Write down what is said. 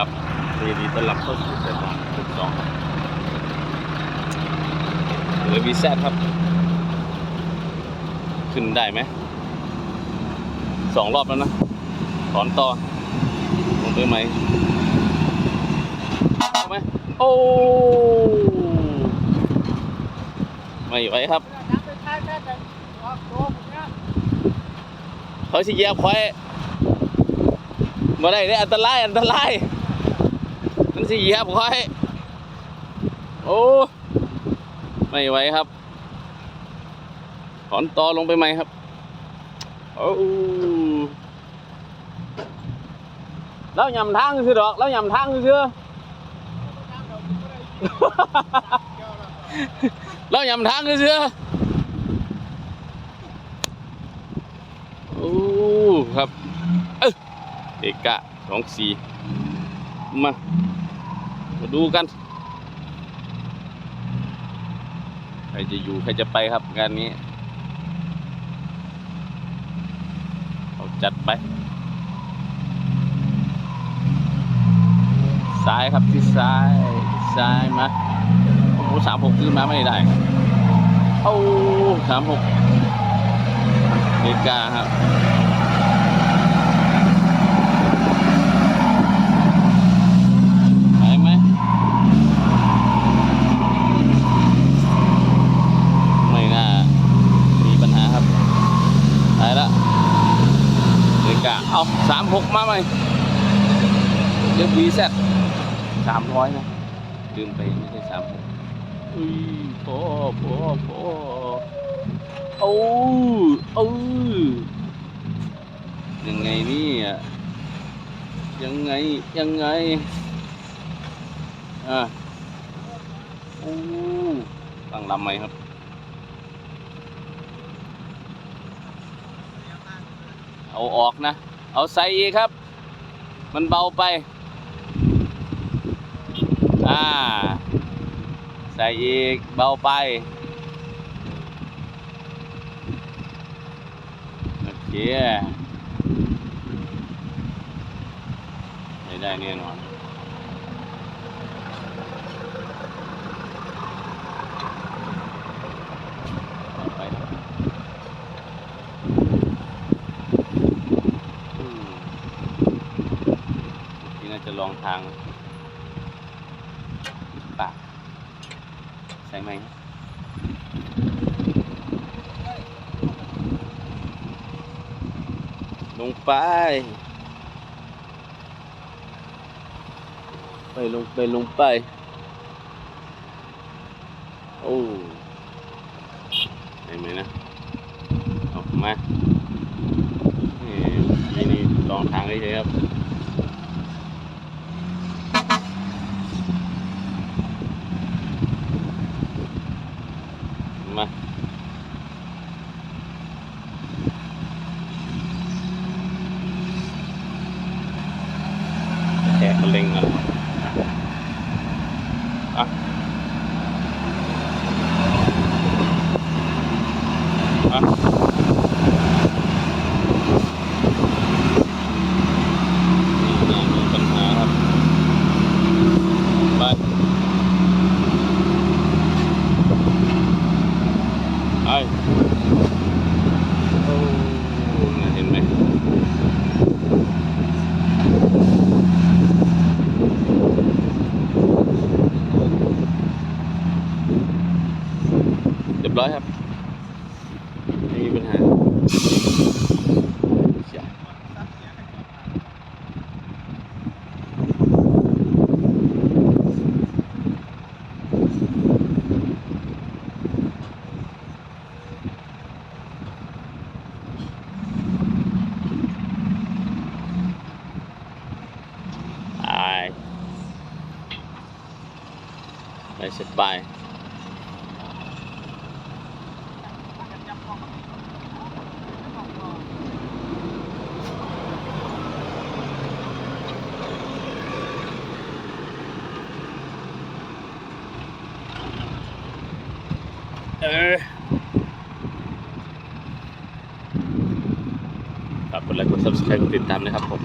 ครับยินดีต้อนรับเข้าสู่เส้นทางทุกสองครับเหลือวีแซครับ ขึ้นได้ไหม สองรอบแล้วนะ ถอนต่อลงไปไหมเอาไหม โอ้ ไม่ไหวครับเขาสิเยียบควายมาได้ได้อันตราย อันตราย มันสิเหยียบควายโอ้ไม่ไหวครับ ถอนตอลงไปไหมครับโอ้แล้วยำทางคือดอกแล้วยำทางคือแล้วยำทางคือโอ้ครับเออเอกะสองสี่มา มาดูกัน ใครจะอยู่ใครจะไปครับงานนี้เอาจัดไป ซ้ายครับที่ซ้ายซ้ายมาโอ้สามหกขึ้นมาไม่ได้ครับโอ้สามหกเอกาครับ ไปไหม ไม่น่า มีปัญหาครับไปละ เอกาสามหกมาไหมเรียกวีแซดสามร้อยนะลืมไปไม่ใช่สามหกอุ้ยพอพอพอโอ้เออยังไงนี่ยยังไง ยังไง อ่าโอ้ตั้งลำไหมครับเอาออกนะ เอาใส่อีกครับ มันเบาไป อ่า ใส่อีกเบาไปโอเคไม่ได้แน่นอน ไปครับอืมนี่น่าจะลอง ทางปากใช่ไหมลงไป ไปลงไปลงไป โอ้ได้ไหมนะ ออกมานี่นี่นี่ลองทางเฉยครับ มา แกะมะเร็งกันอะอะ นี่มีปัญหาครับไปไอ้โอ้น่าเห็นไหมเร้อยครับไม่มีปัญหาเสียไปไป เออฝากกดไลค์กด subscribe กดติดตามนะครับผม